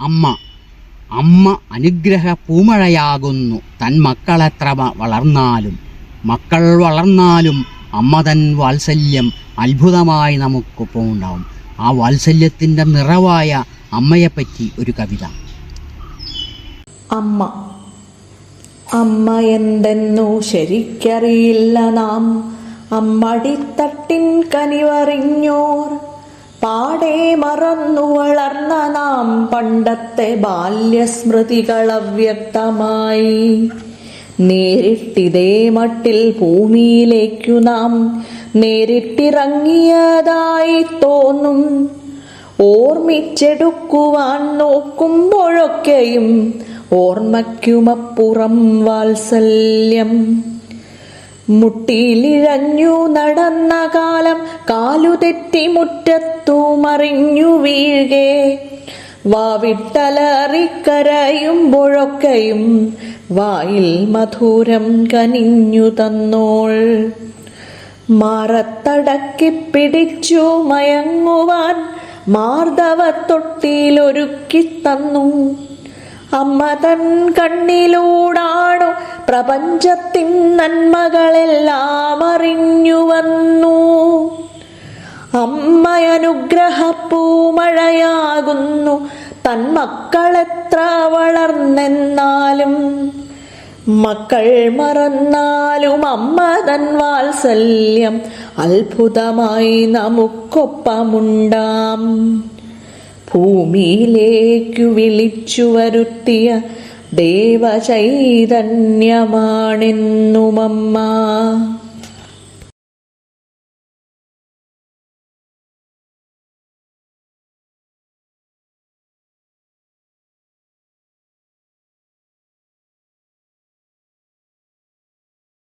അമ്മ. അമ്മ അനുഗ്രഹ പൂമഴയാകുന്നു തൻ മക്കളെത്ര വളർന്നാലും. മക്കൾ വളർന്നാലും അമ്മ തൻ വാത്സല്യം അത്ഭുതമായി നമുക്കൊപ്പം ഉണ്ടാവും ആ വാത്സല്യത്തിന്റെ നിറവായ അമ്മയെപ്പറ്റി ഒരു കവിത. അമ്മ. അമ്മ എന്തെന്നു ശരിക്കറിയില്ല നാം. അമ്മടിത്തട്ടിൻ കനിവറിഞ്ഞോർ. പാടെ മറന്നു വളർന്ന നാം പണ്ടത്തെ ബാല്യസ്മൃതികൾ അവ്യക്തമായി നേരിട്ടിതേ മട്ടിൽ ഭൂമിയിലേക്കു നാം നേരിട്ടിറങ്ങിയതായി തോന്നും. ഓർമ്മിച്ചെടുക്കുവാൻ നോക്കുമ്പോഴൊക്കെയും ഓർമ്മയ്ക്കുമപ്പുറം വാത്സല്യം. മുട്ടിയിലിഴഞ്ഞു നടന്ന കാലം കാലുതെറ്റി മുറ്റത്തു മറിഞ്ഞു വീഴേ. വാവിട്ടലറിക്കരയുമ്പോഴൊക്കെയും വായിൽ മധുരം കനിഞ്ഞു തന്നോൾ. മാറത്തടക്കി പിടിച്ചു മയങ്ങുവാൻ മാർദവ മാർദ്ദവത്തൊട്ടിയിലൊരുക്കി തന്നു. അമ്മ തൻ കണ്ണിലൂടാണു പ്രപഞ്ചത്തിൻ നന്മകളെല്ലാം അറിഞ്ഞു വന്നു. അമ്മയനുഗ്രഹപ്പൂമഴയാകുന്നു എത്ര വളർന്നെന്നാലും മക്കൾ മറന്നാലും അമ്മ തൻ വാത്സല്യം അത്ഭുതമായി നമുക്കൊപ്പമുണ്ടാം. ഭൂമിയിലേക്കു വിളിച്ചു വരുത്തിയ ദേവചൈതന്യമാണെന്നുമമ്മ.